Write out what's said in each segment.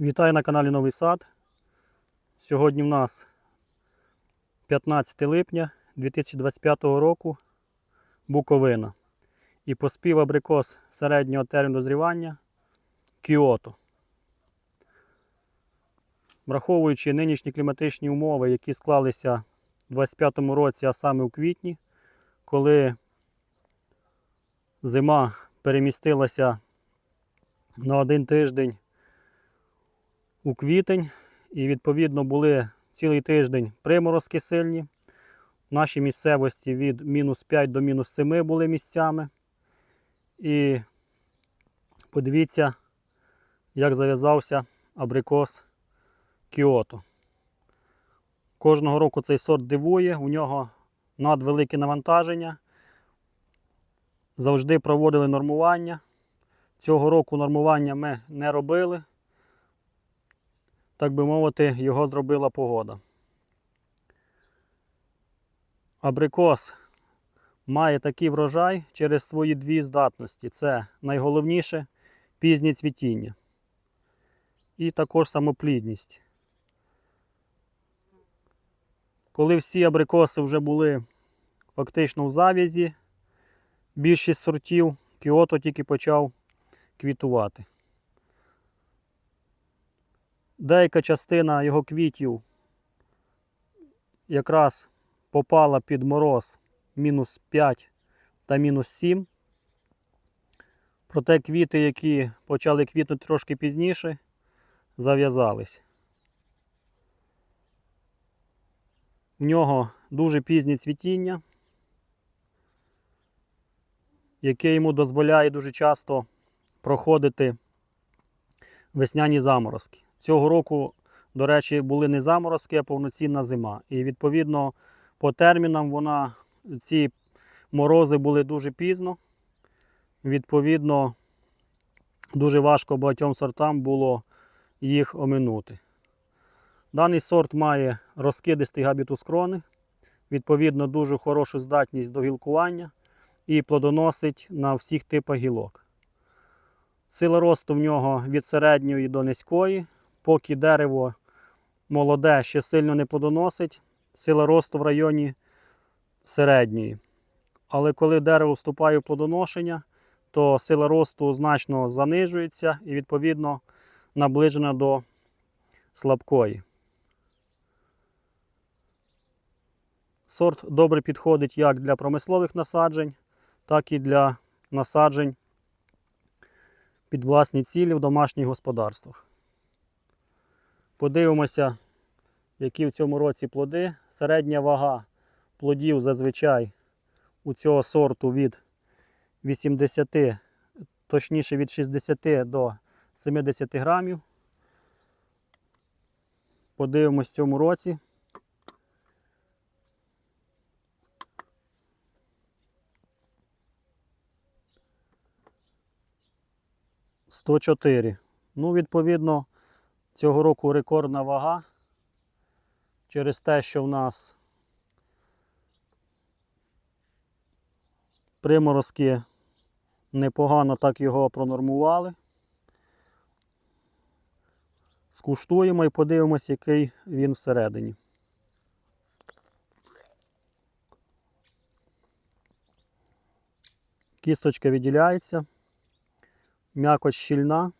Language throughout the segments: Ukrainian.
Вітаю на каналі Новий Сад. Сьогодні в нас 15 липня 2025 року Буковина. І поспів абрикос середнього терміну дозрівання Кіото. Враховуючи нинішні кліматичні умови, які склалися у 2025 році, а саме у квітні, коли зима перемістилася на один тиждень у квітень, і відповідно були цілий тиждень приморозки сильні. В нашій місцевості від мінус 5 до мінус 7 були місцями. І подивіться, як зав'язався абрикос Кіото. Кожного року цей сорт дивує, у нього надвелике навантаження. Завжди проводили нормування. Цього року нормування ми не робили так би мовити, його зробила погода. Абрикос має такий врожай через свої дві здатності. Це найголовніше пізнє цвітіння. І також самоплідність. Коли всі абрикоси вже були фактично в завязі, більшість сортів Кіото тільки почав квітувати. Деяка частина його квітів якраз попала під мороз мінус 5 та мінус 7. Проте квіти, які почали квітнути трошки пізніше, зав'язались. В нього дуже пізнє цвітіння, яке йому дозволяє дуже часто проходити весняні заморозки. Цього року, до речі, були не заморозки, а повноцінна зима. І відповідно по термінам вона, ці морози були дуже пізно. Відповідно, дуже важко багатьом сортам було їх оминути. Даний сорт має розкидистий габітус крони, відповідно, дуже хорошу здатність до гілкування і плодоносить на всіх типах гілок. Сила росту в нього від середньої до низької поки дерево молоде ще сильно не плодоносить, сила росту в районі середньої. Але коли дерево вступає в плодоношення, то сила росту значно занижується і, відповідно, наближена до слабкої. Сорт добре підходить як для промислових насаджень, так і для насаджень під власні цілі в домашніх господарствах. Подивимося, які в цьому році плоди. Середня вага плодів зазвичай у цього сорту від 80, точніше від 60 до 70 грамів. Подивимось в цьому році. Сто чотири. Ну, відповідно, Цього року рекордна вага через те, що в нас приморозки непогано так його пронормували. Скуштуємо і подивимось, який він всередині. Кісточка відділяється, м'якоть щільна.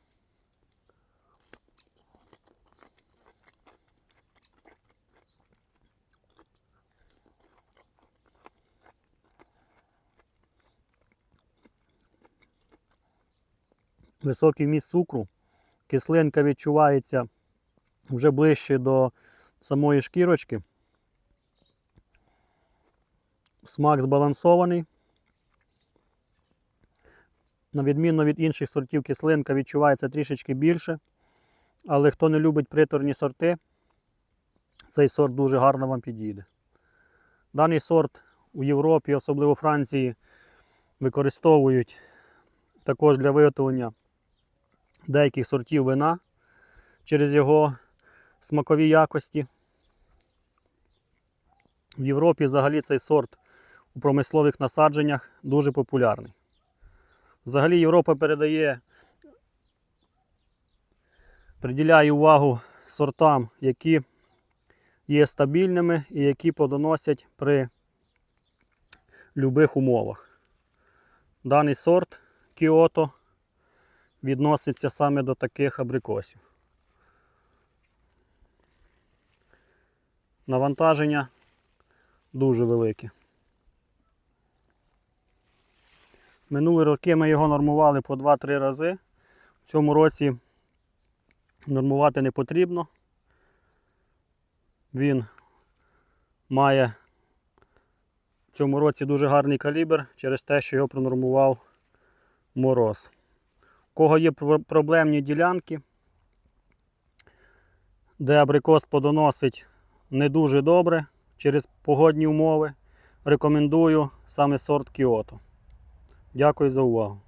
Високий вміст цукру, кислинка відчувається вже ближче до самої шкірочки. Смак збалансований. На відміну від інших сортів кислинка відчувається трішечки більше. Але хто не любить приторні сорти, цей сорт дуже гарно вам підійде. Даний сорт у Європі, особливо у Франції, використовують також для виготовлення деяких сортів вина через його смакові якості. В Європі взагалі цей сорт у промислових насадженнях дуже популярний. Взагалі Європа передає Приділяю увагу сортам, які є стабільними і які плодоносять при будь-яких умовах. Даний сорт Кіото відноситься саме до таких абрикосів. Навантаження дуже велике. Минулі роки ми його нормували по 2-3 рази. В цьому році нормувати не потрібно. Він має в цьому році дуже гарний калібр через те, що його пронормував мороз. Кого є проблемні ділянки, де абрикос подоносить не дуже добре через погодні умови, рекомендую саме сорт Кіото. Дякую за увагу.